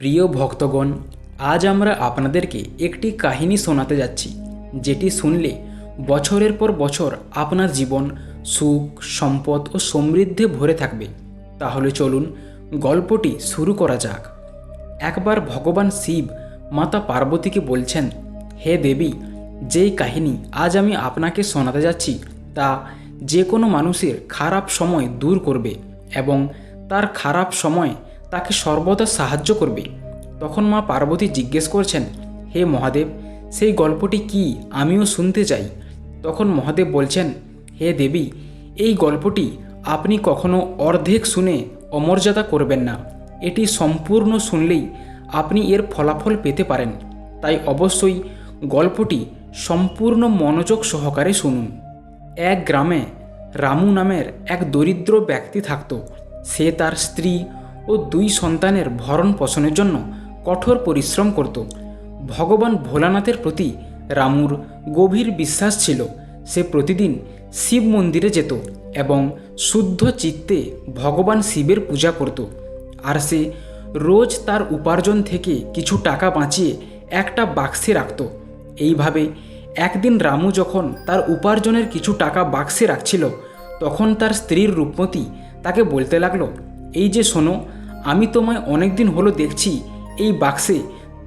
প্রিয় ভক্তগণ, আজ আমরা আপনাদেরকে একটি কাহিনী শোনাতে যাচ্ছি, যেটি শুনলে বছরের পর বছর আপনার জীবন সুখ, সম্পদ ও সমৃদ্ধে ভরে থাকবে। তাহলে চলুন গল্পটি শুরু করা যাক। একবার ভগবান শিব মাতা পার্বতীকে বলছেন, হে দেবী, যেই কাহিনী আজ আমি আপনাকে শোনাতে যাচ্ছি, তা যে কোনো মানুষের খারাপ সময় দূর করবে এবং তার খারাপ সময় তাকে সর্বদা সাহায্য করবে। তখন মা পার্বতী জিজ্ঞেস করছেন, হে মহাদেব, সেই গল্পটি কি আমিও শুনতে চাই? তখন মহাদেব বলছেন, হে দেবী, এই গল্পটি আপনি কখনো অর্ধেক শুনে অমর্যাদা করবেন না। এটি সম্পূর্ণ শুনলেই আপনি এর ফলাফল পেতে পারেন। তাই অবশ্যই গল্পটি সম্পূর্ণ মনোযোগ সহকারে শুনুন। এক গ্রামে রামু নামের এক দরিদ্র ব্যক্তি থাকত। সে তার স্ত্রী ও দুই সন্তানের ভরণ পোষণের জন্য কঠোর পরিশ্রম করত। ভগবান ভোলানাথের প্রতি রামুর গভীর বিশ্বাস ছিল। সে প্রতিদিন শিব মন্দিরে যেত এবং শুদ্ধ চিত্তে ভগবান শিবের পূজা করত। আর সে রোজ তার উপার্জন থেকে কিছু টাকা বাঁচিয়ে একটা বাক্সে রাখত। এইভাবে একদিন রামু যখন তার উপার্জনের কিছু টাকা বাক্সে রাখছিল, তখন তার স্ত্রীর রূপমতী তাকে বলতে লাগল, এই যে শোনো আমি তোমায় অনেক দিন হলো দেখছি এই বাক্সে।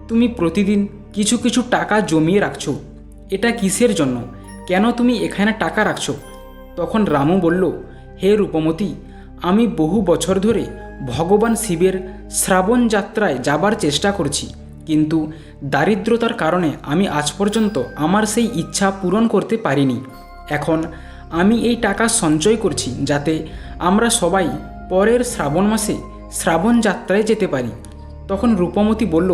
তুমি প্রতিদিন কিছু কিছু টাকা জমিয়ে রাখছো। এটা কিসের জন্য? কেন তুমি এখানে টাকা রাখছো? তখন রামু বলল, হে রূপমতী, আমি বহু বছর ধরে ভগবান শিবের শ্রাবণ যাত্রায় যাবার চেষ্টা করছি। কিন্তু দারিদ্রতার কারণে আমি আজ পর্যন্ত আমার সেই ইচ্ছা পূরণ করতে পারিনি। এখন আমি এই টাকা সঞ্চয় করছি যাতে আমরা সবাই পরের শ্রাবণ মাসে শ্রাবণ যাত্রায় যেতে পারি। তখন রূপমতী বলল,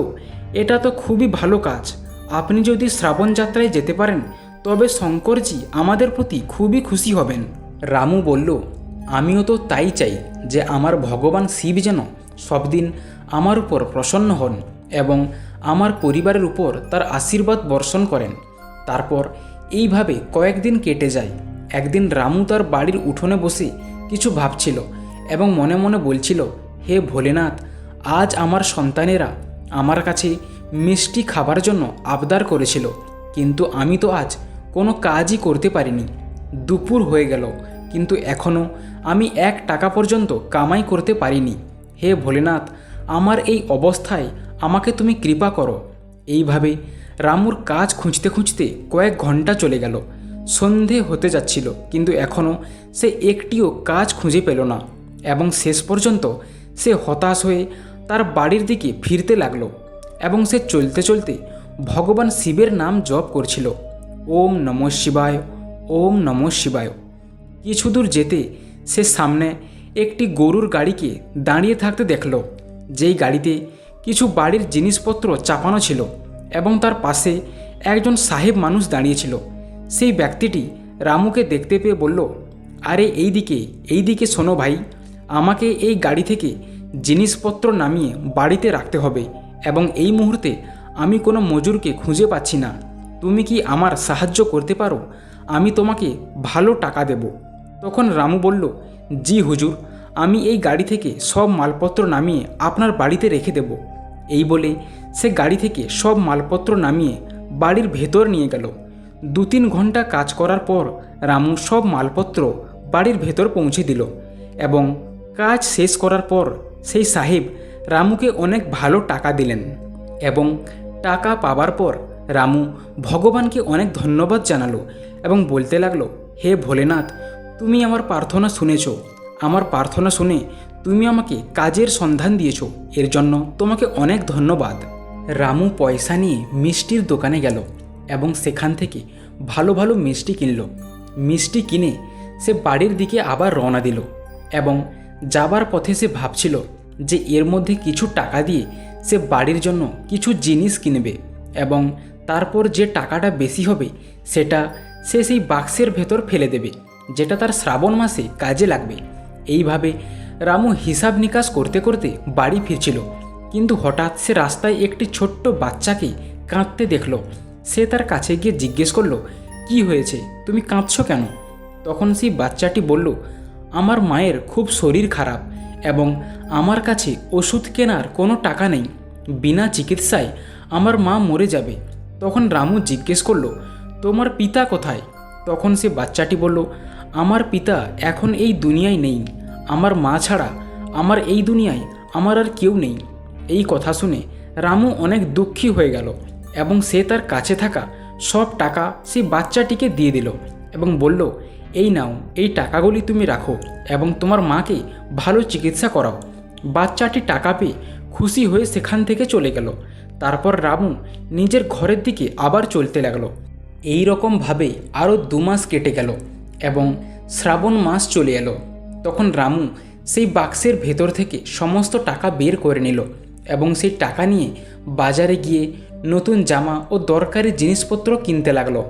এটা তো খুবই ভালো কাজ। আপনি যদি শ্রাবণ যাত্রায় যেতে পারেন, তবে শঙ্করজি আমাদের প্রতি খুবই খুশি হবেন। রামু বলল, আমিও তো তাই চাই যে আমার ভগবান শিব যেন সবদিন আমার উপর প্রসন্ন হন এবং আমার পরিবারের উপর তার আশীর্বাদ বর্ষণ করেন। তারপর এইভাবে কয়েকদিন কেটে যায়। একদিন রামু তার বাড়ির উঠোনে বসে কিছু ভাবছিল এবং মনে মনে বলছিল হে ভোলেনাথ, আজ আমার সন্তানেরা আমার কাছে মিষ্টি খাবার জন্য আবদার করেছিল, কিন্তু আমি তো আজ কোনো কাজই করতে পারিনি। দুপুর হয়ে গেল, কিন্তু এখনও আমি এক টাকা পর্যন্ত কামাই করতে পারিনি। হে ভোলেনাথ, আমার এই অবস্থায় আমাকে তুমি কৃপা করো। এইভাবে রামুর কাজ খুঁজতে খুঁজতে কয়েক ঘণ্টা চলে গেল। সন্ধে হতে যাচ্ছিল, কিন্তু এখনও সে একটিও কাজ খুঁজে পেল না, এবং শেষ পর্যন্ত সে হতাশ হয়ে তার বাড়ির দিকে ফিরতে লাগল এবং সে চলতে চলতে ভগবান শিবের নাম জপ করছিল। ওম নম শিবায়, ওম নম শিবায়। কিছু দূর যেতে সে সামনে একটি গরুর গাড়িকে দাঁড়িয়ে থাকতে দেখল। যেই গাড়িতে কিছু বাড়ির জিনিসপত্র চাপানো ছিল এবং তার পাশে একজন সাহেব মানুষ দাঁড়িয়েছিল। সেই ব্যক্তিটি রামুকে দেখতে পেয়ে বলল, আরে এই দিকে এই দিকে শোনো ভাই আমাকে এই গাড়ি থেকে জিনিসপত্র নামিয়ে বাড়িতে রাখতে হবে এবং এই মুহূর্তে আমি কোনো মজুরকে খুঁজে পাচ্ছি না। তুমি কি আমার সাহায্য করতে পারো? আমি তোমাকে ভালো টাকা দেব। তখন রামু বলল, জি হুজুর, আমি এই গাড়ি থেকে সব মালপত্র নামিয়ে আপনার বাড়িতে রেখে দেব। এই বলে সে গাড়ি থেকে সব মালপত্র নামিয়ে বাড়ির ভেতর নিয়ে গেল। দু তিন ঘণ্টা কাজ করার পর রামু সব মালপত্র বাড়ির ভেতর পৌঁছে দিল এবং কাজ শেষ করার পর সেই সাহেব রামুকে অনেক ভালো টাকা দিলেন এবং টাকা পাবার পর রামু ভগবানকে অনেক ধন্যবাদ জানালো এবং বলতে লাগল, হে ভোলেনাথ, তুমি আমার প্রার্থনা শুনেছ। আমার প্রার্থনা শুনে তুমি আমাকে কাজের সন্ধান দিয়েছ। এর জন্য তোমাকে অনেক ধন্যবাদ রামু পয়সা নিয়ে মিষ্টির দোকানে গেল এবং সেখান থেকে ভালো ভালো মিষ্টি কিনল। মিষ্টি কিনে সে বাড়ির দিকে আবার রওনা দিল এবং যাবার পথে সে ভাবছিল যে এর মধ্যে কিছু টাকা দিয়ে সে বাড়ির জন্য কিছু জিনিস কিনবে এবং তারপর যে টাকাটা বেশি হবে সেটা সে সেই বাক্সের ভেতর ফেলে দেবে, যেটা তার শ্রাবণ মাসে কাজে লাগবে। এইভাবে রামু হিসাব নিকাশ করতে করতে বাড়ি ফিরছিল। কিন্তু হঠাৎ সে রাস্তায় একটি ছোট্ট বাচ্চাকে কাঁদতে দেখল। সে তার কাছে গিয়ে জিজ্ঞেস করল, কি হয়েছে? তুমি কাঁদছ কেন? তখন সেই বাচ্চাটি বলল আমার মায়ের খুব শরীর খারাপ এবং আমার কাছে ওষুধ কেনার কোনো টাকা নেই। বিনা চিকিৎসায় আমার মা মরে যাবে। তখন রামু জিজ্ঞেস করল, তোমার পিতা কোথায়? তখন সে বাচ্চাটি বলল, আমার পিতা এখন এই দুনিয়ায় নেই। আমার মা ছাড়া আমার এই দুনিয়ায় আমার আর কেউ নেই। এই কথা শুনে রামু অনেক দুঃখী হয়ে গেল এবং সে তার কাছে থাকা সব টাকা সেই বাচ্চাটিকে দিয়ে দিল এবং বলল এই নাও, এই টাকাগুলি তুমি রাখো এবং তোমার মাকে ভালো চিকিৎসা করাও। বাচ্চাটি টাকা পেয়ে খুশি হয়ে সেখান থেকে চলে গেল। তারপর রামু নিজের ঘরের দিকে আবার চলতে লাগল। এই রকমভাবে আরও দু মাস কেটে গেল এবং শ্রাবণ মাস চলে এলো। তখন রামু সেই বাক্সের ভেতর থেকে সমস্ত টাকা বের করে নিল এবং সেই টাকা নিয়ে বাজারে গিয়ে নতুন জামা ও দরকারি জিনিসপত্র কিনতে লাগল।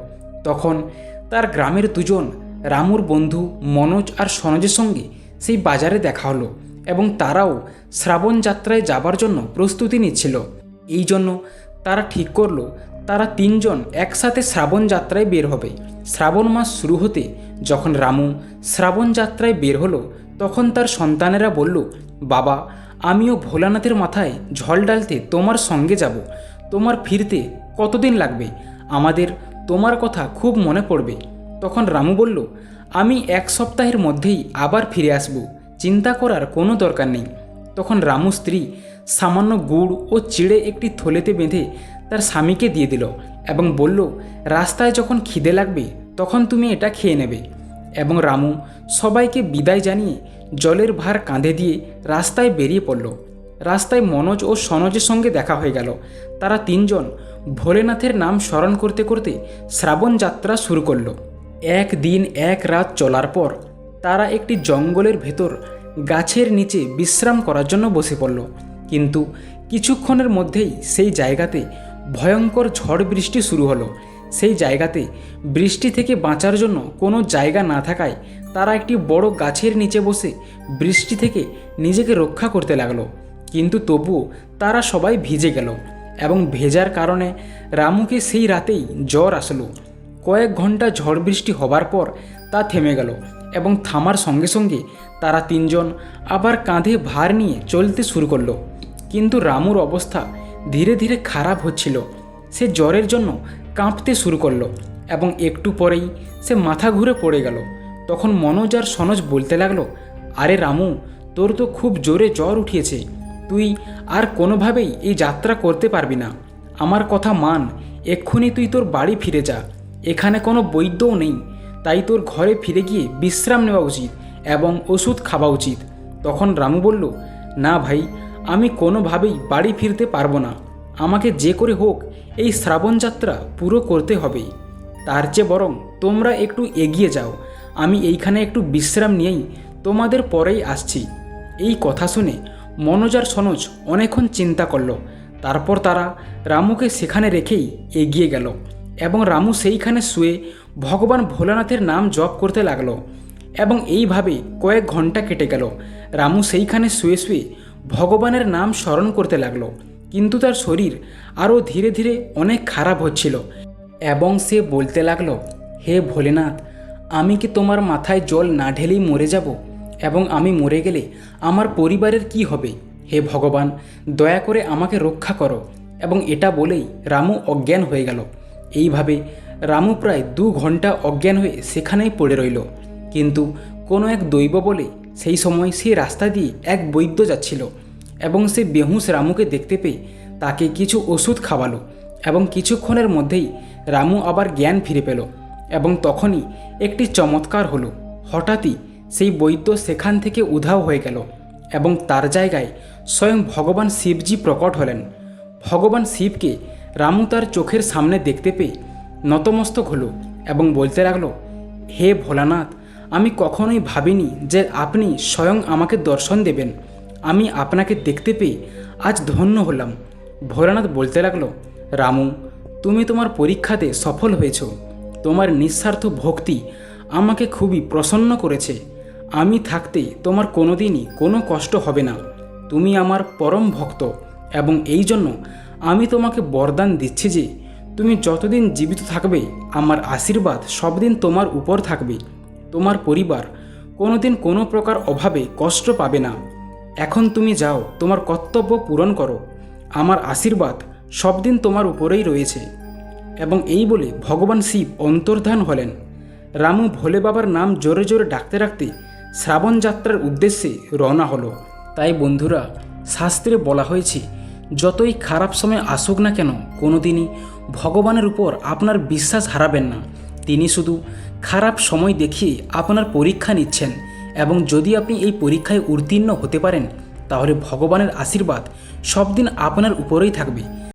তখন তার গ্রামের দুজন রামুর বন্ধু মনোজ আর সনোজের সঙ্গে সেই বাজারে দেখা হলো এবং তারাও শ্রাবণ যাত্রায় যাবার জন্য প্রস্তুতি নিচ্ছিল। এই জন্য তারা ঠিক করল, তারা তিনজন একসাথে শ্রাবণ যাত্রায় বের হবে। শ্রাবণ মাস শুরু হতে যখন রামু শ্রাবণ যাত্রায় বের হলো, তখন তার সন্তানেরা বলল, বাবা, আমিও ভোলানাথের মাথায় ঝল ডালতে তোমার সঙ্গে যাব। তোমার ফিরতে কতদিন লাগবে? আমাদের তোমার কথা খুব মনে পড়বে। তখন রামু বলল, আমি এক সপ্তাহের মধ্যেই আবার ফিরে আসব। চিন্তা করার কোনো দরকার নেই। তখন রামু স্ত্রী সামান্য গুড় ও চিড়ে একটি থলেতে বেঁধে তার স্বামীকে দিয়ে দিল এবং বলল, রাস্তায় যখন খিদে লাগবে, তখন তুমি এটা খেয়ে নেবে। এবং রামু সবাইকে বিদায় জানিয়ে জলের ভার কাঁধে দিয়ে রাস্তায় বেরিয়ে পড়ল। রাস্তায় মনোজ ও সনজের সঙ্গে দেখা হয়ে গেল। তারা তিনজন ভোলেনাথের নাম স্মরণ করতে করতে শ্রাবণ যাত্রা শুরু করল। একদিন এক রাত চলার পর তারা একটি জঙ্গলের ভেতর গাছের নিচে বিশ্রাম করার জন্য বসে পড়ল। কিন্তু কিছুক্ষণের মধ্যেই সেই জায়গাতে ভয়ঙ্কর ঝড় বৃষ্টি শুরু হলো। সেই জায়গাতে বৃষ্টি থেকে বাঁচার জন্য কোনো জায়গা না থাকায় তারা একটি বড় গাছের নিচে বসে বৃষ্টি থেকে নিজেকে রক্ষা করতে লাগল। কিন্তু তবুও তারা সবাই ভিজে গেল এবং ভেজার কারণে রামুকে সেই রাতেই জ্বর আসলো। কয়েক ঘণ্টা ঝড় বৃষ্টি হবার পর তা থেমে গেল এবং থামার সঙ্গে সঙ্গে তারা তিনজন আবার কাঁধে ভার নিয়ে চলতে শুরু করল। কিন্তু রামুর অবস্থা ধীরে ধীরে খারাপ হচ্ছিল। সে জ্বরের জন্য কাঁপতে শুরু করল এবং একটু পরেই সে মাথা ঘুরে পড়ে গেল। তখন মনোজ আর সনজ বলতে লাগল, আরে রামু, তোর তো খুব জোরে জ্বর উঠিয়েছে। তুই আর কোনোভাবেই এই যাত্রা করতে পারবি না। আমার কথা মান, এক্ষুনি তুই তোর বাড়ি ফিরে যা। এখানে কোনো বৈদ্যও নেই। তাই তোর ঘরে ফিরে গিয়ে বিশ্রাম নেওয়া উচিত এবং ওষুধ খাওয়া উচিত। তখন রামু বলল, না ভাই, আমি কোনোভাবেই বাড়ি ফিরতে পারব না। আমাকে যে করে হোক, এই শ্রাবণ যাত্রা পুরো করতে হবে। তার চেয়ে বরং তোমরা একটু এগিয়ে যাও। আমি এইখানে একটু বিশ্রাম নিয়েই তোমাদের পরেই আসছি। এই কথা শুনে মনোজ আর সনোজ অনেকক্ষণ চিন্তা করল। তারপর তারা রামুকে সেখানে রেখেই এগিয়ে গেল। এবং রামু সেইখানে শুয়ে ভগবান ভোলানাথের নাম জপ করতে লাগল এবং এইভাবে কয়েক ঘণ্টা কেটে গেল। রামু সেইখানে শুয়ে শুয়ে ভগবানের নাম স্মরণ করতে লাগল। কিন্তু তার শরীর আরও ধীরে ধীরে অনেক খারাপ হচ্ছিল এবং সে বলতে লাগল, হে ভোলেনাথ, আমি কি তোমার মাথায় জল না ঢেলেই মরে যাব? এবং আমি মরে গেলে আমার পরিবারের কি হবে? হে ভগবান, দয়া করে আমাকে রক্ষা করো। এবং এটা বলেই রামু অজ্ঞান হয়ে গেল। এইভাবে রামু প্রায় দু ঘণ্টা অজ্ঞান হয়ে সেখানেই পড়ে রইল। কিন্তু কোনো এক দৈব বলে সেই সময় সে রাস্তা দিয়ে এক বৈদ্য যাচ্ছিল এবং সে বেহুশ রামুকে দেখতে পেয়ে তাকে কিছু ওষুধ খাওয়ালো এবং কিছুক্ষণের মধ্যেই রামু আবার জ্ঞান ফিরে পেল এবং তখনই একটি চমৎকার হলো। হঠাৎই সেই বৈদ্য সেখান থেকে উধাও হয়ে গেল এবং তার জায়গায় স্বয়ং ভগবান শিবজি প্রকট হলেন। ভগবান শিবকে রামু তার চোখের সামনে দেখতে পেয়ে নতমস্তক হলো এবং বলতে লাগল, হে ভোলানাথ, আমি কখনোই ভাবিনি যে আপনি স্বয়ং আমাকে দর্শন দেবেন। আমি আপনাকে দেখতে পেয়ে আজ ধন্য হলাম। ভোলানাথ বলতে লাগল, রামু, তুমি তোমার পরীক্ষাতে সফল হয়েছ। তোমার নিঃস্বার্থ ভক্তি আমাকে খুবই প্রসন্ন করেছে। আমি থাকতে তোমার কোনোদিনই কোনো কষ্ট হবে না। তুমি আমার পরম ভক্ত এবং এই জন্য আমি তোমাকে বরদান দিচ্ছি যে তুমি যতদিন জীবিত থাকবে, আমার আশীর্বাদ সবদিন তোমার উপর থাকবে। তোমার পরিবার কোনোদিন কোনো প্রকার অভাবে কষ্ট পাবে না। এখন তুমি যাও, তোমার কর্তব্য পূরণ করো। আমার আশীর্বাদ সব দিন তোমার উপরেই রয়েছে। এবং এই বলে ভগবান শিব অন্তর্ধান হলেন। রামু ভোলে বাবার নাম জোরে জোরে ডাকতে ডাকতে শ্রাবণ যাত্রার উদ্দেশ্যে রওনা হলো। তাই বন্ধুরা, শাস্ত্রে বলা হয়েছে যতই খারাপ সময় আসুক না কেন, কোনোদিনই ভগবানের উপর আপনার বিশ্বাস হারাবেন না। তিনি শুধু খারাপ সময় দেখিয়ে আপনার পরীক্ষা নিচ্ছেন এবং যদি আপনি এই পরীক্ষায় উত্তীর্ণ হতে পারেন, তাহলে ভগবানের আশীর্বাদ সব দিন আপনার উপরেই থাকবে।